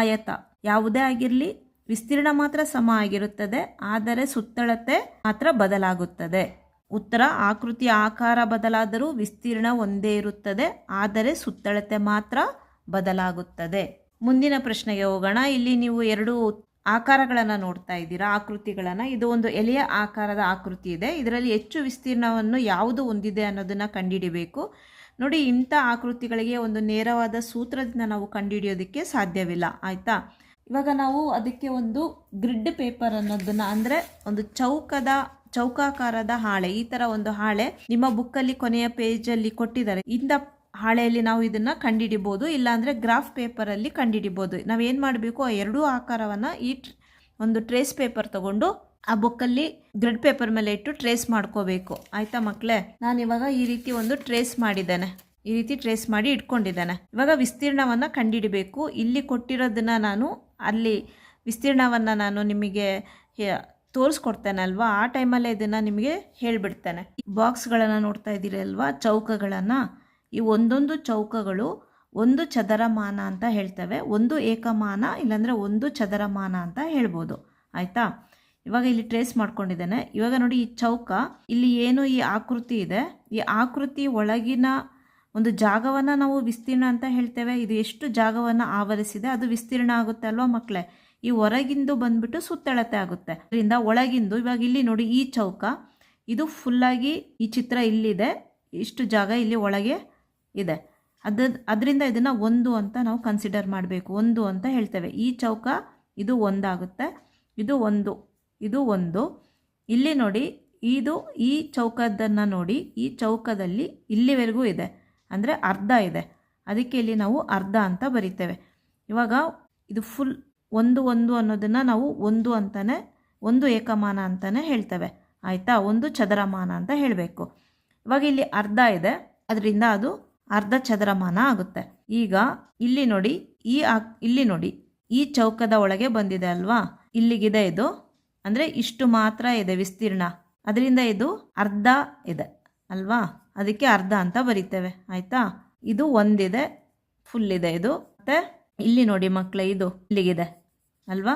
ಆಯತ ಯಾವುದೇ ಆಗಿರಲಿ ವಿಸ್ತೀರ್ಣ ಮಾತ್ರ ಸಮ ಆಗಿರುತ್ತದೆ, ಆದರೆ ಸುತ್ತಳತೆ ಮಾತ್ರ ಬದಲಾಗುತ್ತದೆ. ಉತ್ತರ ಆಕೃತಿಯ ಆಕಾರ ಬದಲಾದರೂ ವಿಸ್ತೀರ್ಣ ಒಂದೇ ಇರುತ್ತದೆ, ಆದರೆ ಸುತ್ತಳತೆ ಮಾತ್ರ ಬದಲಾಗುತ್ತದೆ. ಮುಂದಿನ ಪ್ರಶ್ನೆಗೆ ಹೋಗೋಣ. ಇಲ್ಲಿ ನೀವು ಎರಡು ಆಕಾರಗಳನ್ನು ನೋಡ್ತಾ ಇದ್ದೀರಾ, ಆಕೃತಿಗಳನ್ನು? ಇದು ಒಂದು ಎಲೆಯ ಆಕಾರದ ಆಕೃತಿ ಇದೆ. ಇದರಲ್ಲಿ ಹೆಚ್ಚು ವಿಸ್ತೀರ್ಣವನ್ನು ಯಾವುದು ಹೊಂದಿದೆ ಅನ್ನೋದನ್ನು ಕಂಡುಹಿಡಿಬೇಕು ನೋಡಿ, ಇಂಥ ಆಕೃತಿಗಳಿಗೆ ಒಂದು ನೇರವಾದ ಸೂತ್ರದಿಂದ ನಾವು ಕಂಡುಹಿಡಿಯೋದಕ್ಕೆ ಸಾಧ್ಯವಿಲ್ಲ. ಆಯಿತಾ? ಇವಾಗ ನಾವು ಅದಕ್ಕೆ ಒಂದು ಗ್ರಿಡ್ ಪೇಪರ್ ಅನ್ನೋದನ್ನ, ಅಂದರೆ ಒಂದು ಚೌಕದ, ಚೌಕಾಕಾರದ ಹಾಳೆ, ಈ ಥರ ಒಂದು ಹಾಳೆ ನಿಮ್ಮ ಬುಕ್ಕಲ್ಲಿ ಕೊನೆಯ ಪೇಜಲ್ಲಿ ಕೊಟ್ಟಿದ್ದಾರೆ. ಇಂಥ ಹಾಳೆಯಲ್ಲಿ ನಾವು ಇದನ್ನ ಕಂಡಿಡಿಬೋದು, ಇಲ್ಲಾಂದರೆ ಗ್ರಾಫ್ ಪೇಪರಲ್ಲಿ ನಾವು ನಾವೇನು ಮಾಡಬೇಕು, ಆ ಎರಡೂ ಆಕಾರವನ್ನು ಈ ಒಂದು ಟ್ರೇಸ್ ಪೇಪರ್ ತಗೊಂಡು ಆ ಬುಕ್ಕಲ್ಲಿ ಗ್ರಿಡ್ ಪೇಪರ್ ಮೇಲೆ ಇಟ್ಟು ಟ್ರೇಸ್ ಮಾಡ್ಕೋಬೇಕು. ಆಯಿತಾ ಮಕ್ಕಳೇ ನಾನು ಇವಾಗ ಈ ರೀತಿ ಒಂದು ಟ್ರೇಸ್ ಮಾಡಿದ್ದೇನೆ. ಈ ರೀತಿ ಟ್ರೇಸ್ ಮಾಡಿ ಇಟ್ಕೊಂಡಿದ್ದೇನೆ. ಇವಾಗ ವಿಸ್ತೀರ್ಣವನ್ನು ಕಂಡಿಡಬೇಕು. ಇಲ್ಲಿ ಕೊಟ್ಟಿರೋದನ್ನ ನಾನು ಅಲ್ಲಿ ವಿಸ್ತೀರ್ಣವನ್ನು ನಾನು ನಿಮಗೆ ತೋರಿಸ್ಕೊಡ್ತೇನೆ ಅಲ್ವಾ ಆ ಟೈಮಲ್ಲೇ ಇದನ್ನು ನಿಮಗೆ ಹೇಳಿಬಿಡ್ತೇನೆ. ಬಾಕ್ಸ್ಗಳನ್ನು ನೋಡ್ತಾ ಇದ್ದೀರಲ್ವಾ ಚೌಕಗಳನ್ನು? ಈ ಒಂದೊಂದು ಚೌಕಗಳು ಒಂದು ಚದರಮಾನ ಅಂತ ಹೇಳ್ತೇವೆ. ಒಂದು ಏಕಮಾನ ಇಲ್ಲಾಂದರೆ ಒಂದು ಚದರಮಾನ ಅಂತ ಹೇಳ್ಬೋದು. ಆಯಿತಾ? ಇವಾಗ ಇಲ್ಲಿ ಟ್ರೇಸ್ ಮಾಡ್ಕೊಂಡಿದ್ದೇನೆ. ಇವಾಗ ನೋಡಿ ಈ ಚೌಕ, ಇಲ್ಲಿ ಏನು ಈ ಆಕೃತಿ ಇದೆ? ಈ ಆಕೃತಿ ಒಳಗಿನ ಒಂದು ಜಾಗವನ್ನು ನಾವು ವಿಸ್ತೀರ್ಣ ಅಂತ ಹೇಳ್ತೇವೆ. ಇದು ಎಷ್ಟು ಜಾಗವನ್ನು ಆವರಿಸಿದೆ, ಅದು ವಿಸ್ತೀರ್ಣ ಆಗುತ್ತೆ ಅಲ್ವಾ ಮಕ್ಕಳೇ ಈ ಹೊರಗಿಂದು ಬಂದ್ಬಿಟ್ಟು ಸುತ್ತಳತೆ ಆಗುತ್ತೆ. ಅದರಿಂದ ಒಳಗಿಂದು, ಇವಾಗ ಇಲ್ಲಿ ನೋಡಿ ಈ ಚೌಕ, ಇದು ಫುಲ್ಲಾಗಿ ಈ ಚಿತ್ರ ಇಲ್ಲಿದೆ. ಇಷ್ಟು ಜಾಗ ಇಲ್ಲಿ ಒಳಗೆ ಇದೆ. ಅದ, ಅದರಿಂದ ಇದನ್ನು ಒಂದು ಅಂತ ನಾವು ಕನ್ಸಿಡರ್ ಮಾಡಬೇಕು. ಒಂದು ಅಂತ ಹೇಳ್ತೇವೆ. ಈ ಚೌಕ ಇದು ಒಂದಾಗುತ್ತೆ. ಇದು ಒಂದು ಇದು ಒಂದು. ಇಲ್ಲಿ ನೋಡಿ, ಇದು ಈ ಚೌಕದನ್ನು ನೋಡಿ, ಈ ಚೌಕದಲ್ಲಿ ಇಲ್ಲಿವರೆಗೂ ಇದೆ. ಅಂದರೆ ಅರ್ಧ ಇದೆ. ಅದಕ್ಕೆ ಇಲ್ಲಿ ನಾವು ಅರ್ಧ ಅಂತ ಬರಿತೇವೆ. ಇವಾಗ ಇದು ಫುಲ್ ಒಂದು ಒಂದು ಅನ್ನೋದನ್ನು ನಾವು ಒಂದು ಅಂತಲೇ ಒಂದು ಏಕಮಾನ ಅಂತಲೇ ಹೇಳ್ತೇವೆ. ಆಯಿತಾ? ಒಂದು ಚದರಮಾನ ಅಂತ ಹೇಳಬೇಕು. ಇವಾಗ ಇಲ್ಲಿ ಅರ್ಧ ಇದೆ. ಅದರಿಂದ ಅದು ಅರ್ಧ ಚದರಮಾನ ಆಗುತ್ತೆ. ಈಗ ಇಲ್ಲಿ ನೋಡಿ, ಈ ಇಲ್ಲಿ ನೋಡಿ, ಈ ಚೌಕದ ಒಳಗೆ ಬಂದಿದೆ ಅಲ್ವಾ? ಇಲ್ಲಿಗಿದೆ ಇದು. ಅಂದರೆ ಇಷ್ಟು ಮಾತ್ರ ಇದೆ ವಿಸ್ತೀರ್ಣ. ಅದರಿಂದ ಇದು ಅರ್ಧ ಇದೆ ಅಲ್ವಾ? ಅದಕ್ಕೆ ಅರ್ಧ ಅಂತ ಬರಿತೇವೆ. ಆಯಿತಾ? ಇದು ಒಂದಿದೆ ಫುಲ್ ಇದೆ ಇದು. ಮತ್ತು ಇಲ್ಲಿ ನೋಡಿ ಮಕ್ಕಳೇ ಇದು ಇಲ್ಲಿಗಿದೆ ಅಲ್ವಾ?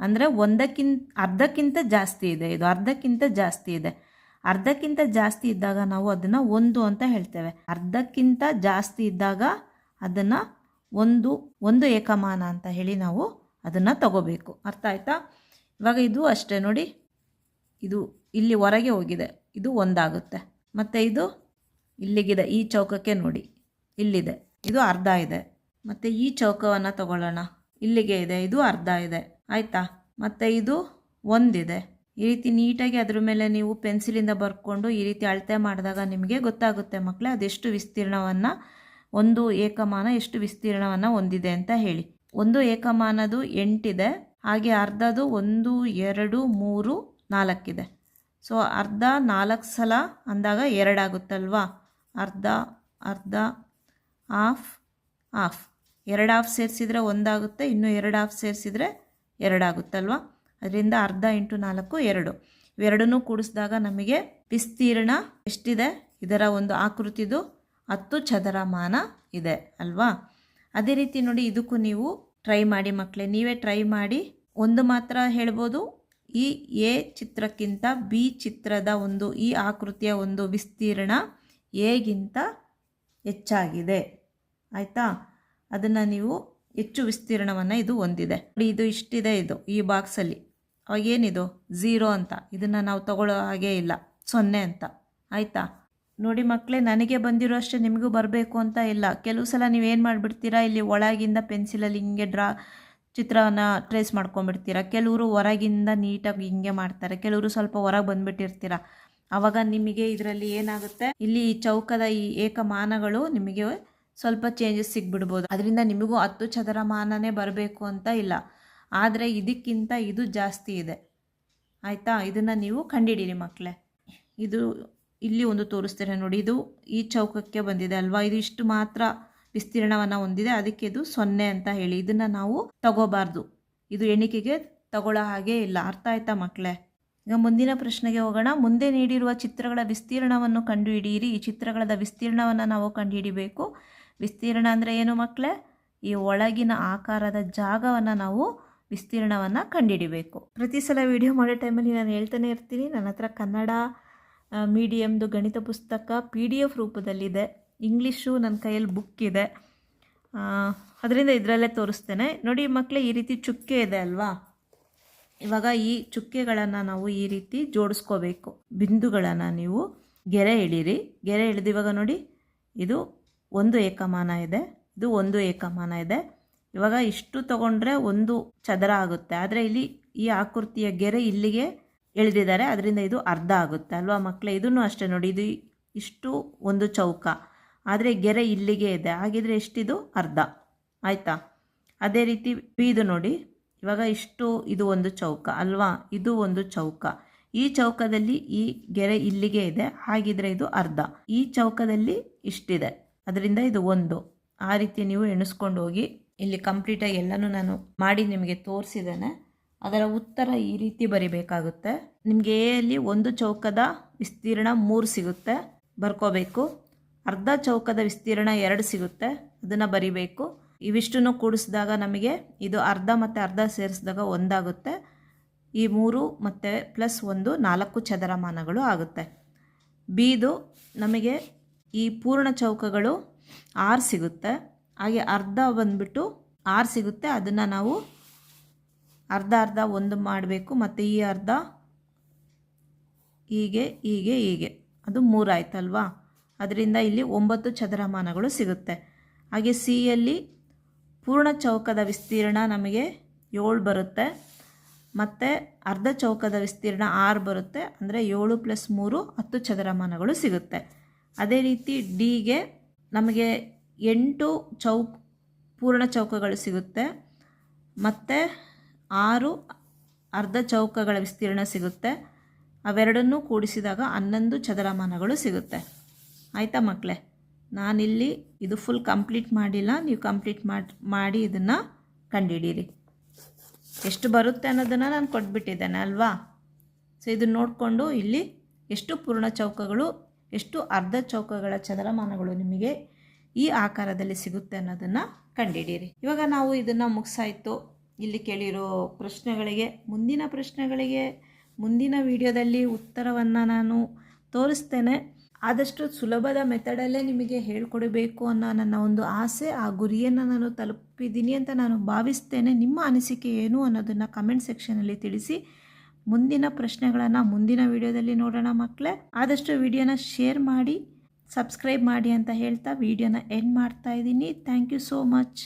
ಅಂದರೆ ಒಂದಕ್ಕಿಂತ, ಅರ್ಧಕ್ಕಿಂತ ಜಾಸ್ತಿ ಇದೆ ಇದು. ಅರ್ಧಕ್ಕಿಂತ ಜಾಸ್ತಿ ಇದೆ. ಅರ್ಧಕ್ಕಿಂತ ಜಾಸ್ತಿ ಇದ್ದಾಗ ನಾವು ಅದನ್ನು ಒಂದು ಅಂತ ಹೇಳ್ತೇವೆ. ಅರ್ಧಕ್ಕಿಂತ ಜಾಸ್ತಿ ಇದ್ದಾಗ ಅದನ್ನು ಒಂದು ಒಂದು ಏಕಮಾನ ಅಂತ ಹೇಳಿ ನಾವು ಅದನ್ನು ತಗೋಬೇಕು. ಅರ್ಥ ಆಯ್ತಾ? ಇವಾಗ ಇದು ಅಷ್ಟೇ ನೋಡಿ. ಇದು ಇಲ್ಲಿ ಹೊರಗೆ ಹೋಗಿದೆ. ಇದು ಒಂದಾಗುತ್ತೆ. ಮತ್ತು ಇದು ಇಲ್ಲಿಗಿದೆ. ಈ ಚೌಕಕ್ಕೆ ನೋಡಿ. ಇಲ್ಲಿದೆ. ಇದು ಅರ್ಧ ಇದೆ. ಮತ್ತು ಈ ಚೌಕವನ್ನು ತಗೊಳ್ಳೋಣ. ಇಲ್ಲಿಗೆ ಇದೆ. ಇದು ಅರ್ಧ ಇದೆ. ಆಯಿತಾ? ಮತ್ತು ಇದು ಒಂದಿದೆ. ಈ ರೀತಿ ನೀಟಾಗಿ ಅದ್ರ ಮೇಲೆ ನೀವು ಪೆನ್ಸಿಲಿಂದ ಬರ್ಕೊಂಡು ಈ ರೀತಿ ಅಳತೆ ಮಾಡಿದಾಗ ನಿಮಗೆ ಗೊತ್ತಾಗುತ್ತೆ ಮಕ್ಕಳೇ ಅದೆಷ್ಟು ವಿಸ್ತೀರ್ಣವನ್ನು, ಒಂದು ಏಕಮಾನ ಎಷ್ಟು ವಿಸ್ತೀರ್ಣವನ್ನು ಹೊಂದಿದೆ ಅಂತ ಹೇಳಿ. ಒಂದು ಏಕಮಾನದು ಎಂಟಿದೆ, ಹಾಗೆ ಅರ್ಧದು ಒಂದು, ಎರಡು, ಮೂರು, ನಾಲ್ಕಿದೆ. ಸೊ, ಅರ್ಧ ನಾಲ್ಕು ಸಲ ಅಂದಾಗ ಎರಡಾಗುತ್ತಲ್ವಾ ಅರ್ಧ ಅರ್ಧ, ಹಾಫ್ ಹಾಫ್. ಎರಡು ಹಾಫ್ ಸೇರಿಸಿದರೆ ಒಂದಾಗುತ್ತೆ, ಇನ್ನು ಎರಡು ಹಾಫ್ ಸೇರಿಸಿದರೆ ಎರಡಾಗುತ್ತಲ್ವಾ ಅದರಿಂದ ಅರ್ಧ ಇಂಟು ನಾಲ್ಕು, ಎರಡು. ಇವೆರಡನ್ನೂ ಕೂಡಿಸಿದಾಗ ನಮಗೆ ವಿಸ್ತೀರ್ಣ ಎಷ್ಟಿದೆ? ಇದರ ಒಂದು ಆಕೃತಿದು ಹತ್ತು ಚದರಮಾನ ಇದೆ, ಅಲ್ವಾ? ಅದೇ ರೀತಿ ನೋಡಿ, ಇದಕ್ಕೂ ನೀವು ಟ್ರೈ ಮಾಡಿ ಮಕ್ಕಳೇ. ನೀವೇ ಟ್ರೈ ಮಾಡಿ. ಒಂದು ಮಾತ್ರ ಹೇಳ್ಬೋದು. ಈ ಎ ಚಿತ್ರಕ್ಕಿಂತ ಬಿ ಚಿತ್ರದ ಒಂದು, ಈ ಆಕೃತಿಯ ಒಂದು ವಿಸ್ತೀರ್ಣ ಎಗಿಂತ ಹೆಚ್ಚಾಗಿದೆ. ಆಯಿತಾ? ಅದನ್ನು ನೀವು ಹೆಚ್ಚು ವಿಸ್ತೀರ್ಣವನ್ನು ಇದು ಹೊಂದಿದೆ. ಇದು ಇಷ್ಟಿದೆ ಇದು, ಈ ಬಾಕ್ಸಲ್ಲಿ ಏನಿದು? ಝೀರೋ ಅಂತ. ಇದನ್ನು ನಾವು ತಗೊಳ್ಳೋ ಹಾಗೇ ಇಲ್ಲ. ಸೊನ್ನೆ ಅಂತ. ಆಯಿತಾ? ನೋಡಿ ಮಕ್ಕಳೇ ನನಗೆ ಬಂದಿರೋ ಅಷ್ಟೇ, ನಿಮಗೂ ಬರಬೇಕು ಅಂತ ಇಲ್ಲ. ಕೆಲವು ಸಲ ನೀವೇನು ಮಾಡಿಬಿಡ್ತೀರಾ? ಇಲ್ಲಿ ಒಳಗಿಂದ ಪೆನ್ಸಿಲಲ್ಲಿ ಹಿಂಗೆ ಡ್ರಾ ಚಿತ್ರವನ್ನು ಟ್ರೇಸ್ ಮಾಡ್ಕೊಂಬಿಡ್ತೀರಾ ಕೆಲವರು ಹೊರಗಿಂದ ನೀಟಾಗಿ ಹಿಂಗೆ ಮಾಡ್ತಾರೆ. ಕೆಲವರು ಸ್ವಲ್ಪ ಹೊರಗೆ ಬಂದುಬಿಟ್ಟಿರ್ತೀರ? ಆವಾಗ ನಿಮಗೆ ಇದರಲ್ಲಿ ಏನಾಗುತ್ತೆ? ಇಲ್ಲಿ ಈ ಚೌಕದ ಈ ಏಕಮಾನಗಳು ನಿಮಗೆ ಸ್ವಲ್ಪ ಚೇಂಜಸ್ ಸಿಗ್ಬಿಡ್ಬೋದು. ಅದರಿಂದ ನಿಮಗೂ ಹತ್ತು ಚದರಮಾನನೇ ಬರಬೇಕು ಅಂತ ಇಲ್ಲ. ಆದರೆ ಇದಕ್ಕಿಂತ ಇದು ಜಾಸ್ತಿ ಇದೆ. ಆಯಿತಾ? ಇದನ್ನು ನೀವು ಕಂಡಿಡೀರಿ ಮಕ್ಕಳೇ ಇದು ಇಲ್ಲಿ ಒಂದು ತೋರಿಸ್ತಾರೆ ನೋಡಿ. ಇದು ಈ ಚೌಕಕ್ಕೆ ಬಂದಿದೆ ಅಲ್ವಾ? ಇದು ಇಷ್ಟು ಮಾತ್ರ ವಿಸ್ತೀರ್ಣವನ್ನು ಹೊಂದಿದೆ. ಅದಕ್ಕೆ ಇದು ಸೊನ್ನೆ ಅಂತ ಹೇಳಿ. ಇದನ್ನು ನಾವು ತಗೋಬಾರ್ದು. ಇದು ಎಣಿಕೆಗೆ ತಗೊಳ್ಳೋ ಹಾಗೆ ಇಲ್ಲ. ಅರ್ಥ ಆಯ್ತಾ ಮಕ್ಕಳೇ ಈಗ ಮುಂದಿನ ಪ್ರಶ್ನೆಗೆ ಹೋಗೋಣ. ಮುಂದೆ ನೀಡಿರುವ ಚಿತ್ರಗಳ ವಿಸ್ತೀರ್ಣವನ್ನು ಕಂಡುಹಿಡಿಯಿರಿ. ಈ ಚಿತ್ರಗಳ ವಿಸ್ತೀರ್ಣವನ್ನು ನಾವು ಕಂಡುಹಿಡಿಬೇಕು. ವಿಸ್ತೀರ್ಣ ಅಂದರೆ ಏನು ಮಕ್ಕಳೇ ಈ ಒಳಗಿನ ಆಕಾರದ ಜಾಗವನ್ನು ನಾವು ವಿಸ್ತೀರ್ಣವನ್ನು ಕಂಡುಹಿಡಿಬೇಕು ಪ್ರತಿ ಸಲ ವಿಡಿಯೋ ಮಾಡೋ ಟೈಮಲ್ಲಿ ನಾನು ಹೇಳ್ತಾನೆ ಇರ್ತೀನಿ, ನನ್ನ ಹತ್ರ ಕನ್ನಡ ಮೀಡಿಯಮ್ದು ಗಣಿತ ಪುಸ್ತಕ ಪಿ ಡಿ ಎಫ್ ರೂಪದಲ್ಲಿದೆ. ಇಂಗ್ಲೀಷು ನನ್ನ ಕೈಯಲ್ಲಿ ಬುಕ್ ಇದೆ. ಅದರಿಂದ ಇದರಲ್ಲೇ ತೋರಿಸ್ತೇನೆ. ನೋಡಿ ಮಕ್ಕಳೇ ಈ ರೀತಿ ಚುಕ್ಕೆ ಇದೆ ಅಲ್ವಾ? ಇವಾಗ ಈ ಚುಕ್ಕೆಗಳನ್ನು ನಾವು ಈ ರೀತಿ ಜೋಡಿಸ್ಕೋಬೇಕು. ಬಿಂದುಗಳನ್ನು ನೀವು ಗೆರೆ ಎಳೀರಿ. ಗೆರೆ ಇವಾಗ ನೋಡಿ, ಇದು ಒಂದು ಏಕಮಾನ ಇದೆ. ಇದು ಒಂದು ಏಕಮಾನ ಇದೆ. ಇವಾಗ ಇಷ್ಟು ತಗೊಂಡ್ರೆ ಒಂದು ಚದರ ಆಗುತ್ತೆ. ಆದರೆ ಇಲ್ಲಿ ಈ ಆಕೃತಿಯ ಗೆರೆ ಇಲ್ಲಿಗೆ ಎಳೆದಿದ್ದಾರೆ. ಅದರಿಂದ ಇದು ಅರ್ಧ ಆಗುತ್ತೆ ಅಲ್ವಾ ಮಕ್ಕಳೇ ಇದನ್ನು ಅಷ್ಟೇ ನೋಡಿ. ಇದು ಇಷ್ಟು ಒಂದು ಚೌಕ. ಆದರೆ ಗೆರೆ ಇಲ್ಲಿಗೆ ಇದೆ. ಹಾಗಿದ್ರೆ ಎಷ್ಟಿದು? ಅರ್ಧ. ಆಯಿತಾ? ಅದೇ ರೀತಿ ಬೀದು ನೋಡಿ. ಇವಾಗ ಇಷ್ಟು ಇದು ಒಂದು ಚೌಕ ಅಲ್ವಾ? ಇದು ಒಂದು ಚೌಕ. ಈ ಚೌಕದಲ್ಲಿ ಈ ಗೆರೆ ಇಲ್ಲಿಗೆ ಇದೆ. ಹಾಗಿದ್ರೆ ಇದು ಅರ್ಧ. ಈ ಚೌಕದಲ್ಲಿ ಇಷ್ಟಿದೆ. ಅದರಿಂದ ಇದು ಒಂದು. ಆ ರೀತಿ ನೀವು ಎಣಿಸ್ಕೊಂಡು ಹೋಗಿ ಇಲ್ಲಿ ಕಂಪ್ಲೀಟಾಗಿ ಎಲ್ಲನೂ ನಾನು ಮಾಡಿ ನಿಮಗೆ ತೋರಿಸಿದ್ದೇನೆ. ಅದರ ಉತ್ತರ ಈ ರೀತಿ ಬರಿಬೇಕಾಗುತ್ತೆ. ನಿಮಗೆ ಎಲ್ಲಿ ಒಂದು ಚೌಕದ ವಿಸ್ತೀರ್ಣ ಮೂರು ಸಿಗುತ್ತೆ. ಬರ್ಕೋಬೇಕು. ಅರ್ಧ ಚೌಕದ ವಿಸ್ತೀರ್ಣ ಎರಡು ಸಿಗುತ್ತೆ. ಅದನ್ನು ಬರಿಬೇಕು. ಇವಿಷ್ಟನ್ನು ಕೂಡಿಸಿದಾಗ ನಮಗೆ ಇದು ಅರ್ಧ ಮತ್ತು ಅರ್ಧ ಸೇರಿಸಿದಾಗ ಒಂದಾಗುತ್ತೆ. ಈ ಮೂರು ಮತ್ತು ಪ್ಲಸ್ ಒಂದು ನಾಲ್ಕು ಚದರಮಾನಗಳು ಆಗುತ್ತೆ. ಬೀದು ನಮಗೆ ಈ ಪೂರ್ಣ ಚೌಕಗಳು ಆರು ಸಿಗುತ್ತೆ. ಹಾಗೆ ಅರ್ಧ ಬಂದ್ಬಿಟ್ಟು ಆರು ಸಿಗುತ್ತೆ. ಅದನ್ನು ನಾವು ಅರ್ಧ ಅರ್ಧ ಒಂದು ಮಾಡಬೇಕು. ಮತ್ತು ಈ ಅರ್ಧ ಹೀಗೆ ಹೀಗೆ ಹೀಗೆ. ಅದು ಮೂರಾಯ್ತಲ್ವಾ ಅದರಿಂದ ಇಲ್ಲಿ ಒಂಬತ್ತು ಚದರಮಾನಗಳು ಸಿಗುತ್ತೆ. ಹಾಗೆ ಸಿ ಯಲ್ಲಿ ಪೂರ್ಣ ಚೌಕದ ವಿಸ್ತೀರ್ಣ ನಮಗೆ ಏಳು ಬರುತ್ತೆ. ಮತ್ತು ಅರ್ಧ ಚೌಕದ ವಿಸ್ತೀರ್ಣ ಆರು ಬರುತ್ತೆ. ಅಂದರೆ ಏಳು ಪ್ಲಸ್ ಮೂರು ಹತ್ತು ಚದರಮಾನಗಳು ಸಿಗುತ್ತೆ. ಅದೇ ರೀತಿ ಡಿಗೆ ನಮಗೆ ಎಂಟು ಚೌಕ್, ಪೂರ್ಣ ಚೌಕಗಳು ಸಿಗುತ್ತೆ. ಮತ್ತು ಆರು ಅರ್ಧ ಚೌಕಗಳ ವಿಸ್ತೀರ್ಣ ಸಿಗುತ್ತೆ. ಅವೆರಡನ್ನೂ ಕೂಡಿಸಿದಾಗ ಹನ್ನೊಂದು ಚದರಮಾನಗಳು ಸಿಗುತ್ತೆ. ಆಯಿತಾ ಮಕ್ಕಳೇ ನಾನಿಲ್ಲಿ ಇದು ಫುಲ್ ಕಂಪ್ಲೀಟ್ ಮಾಡಿಲ್ಲ. ನೀವು ಕಂಪ್ಲೀಟ್ ಮಾಡಿ ಇದನ್ನು ಕಂಡುಹಿಡೀರಿ ಎಷ್ಟು ಬರುತ್ತೆ ಅನ್ನೋದನ್ನು ನಾನು ಕೊಟ್ಬಿಟ್ಟಿದ್ದೇನೆ, ಅಲ್ವಾ? ಸೊ ಇದನ್ನು ನೋಡಿಕೊಂಡು ಇಲ್ಲಿ ಎಷ್ಟು ಪೂರ್ಣ ಚೌಕಗಳು, ಎಷ್ಟು ಅರ್ಧ ಚೌಕಗಳ ಚದರಮಾನಗಳು ನಿಮಗೆ ಈ ಆಕಾರದಲ್ಲಿ ಸಿಗುತ್ತೆ ಅನ್ನೋದನ್ನು ಕಂಡಿಡೀರಿ. ಇವಾಗ ನಾವು ಇದನ್ನು ಮುಗಿಸಾಯಿತು. ಇಲ್ಲಿ ಕೇಳಿರೋ ಪ್ರಶ್ನೆಗಳಿಗೆ, ಮುಂದಿನ ಪ್ರಶ್ನೆಗಳಿಗೆ, ಮುಂದಿನ ವಿಡಿಯೋದಲ್ಲಿ ಉತ್ತರವನ್ನು ನಾನು ತೋರಿಸ್ತೇನೆ. ಆದಷ್ಟು ಸುಲಭದ ಮೆಥಡಲ್ಲೇ ನಿಮಗೆ ಹೇಳ್ಕೊಡಬೇಕು ಅನ್ನೋ ನನ್ನ ಒಂದು ಆಸೆ, ಆ ಗುರಿಯನ್ನು ನಾನು ತಲುಪಿದ್ದೀನಿ ಅಂತ ನಾನು ಭಾವಿಸ್ತೇನೆ. ನಿಮ್ಮ ಅನಿಸಿಕೆ ಏನು ಅನ್ನೋದನ್ನು ಕಮೆಂಟ್ ಸೆಕ್ಷನಲ್ಲಿ ತಿಳಿಸಿ. ಮುಂದಿನ ಪ್ರಶ್ನೆಗಳನ್ನು ಮುಂದಿನ ವಿಡಿಯೋದಲ್ಲಿ ನೋಡೋಣ ಮಕ್ಕಳೇ ಆದಷ್ಟು ವಿಡಿಯೋನ ಶೇರ್ ಮಾಡಿ. ಸಬ್ಸ್ಕ್ರೈಬ್ ಮಾಡಿ ಅಂತ ಹೇಳ್ತಾ ವಿಡಿಯೋನ ಎಂಡ್ ಮಾಡ್ತಾ ಇದ್ದೀನಿ. Thank you so much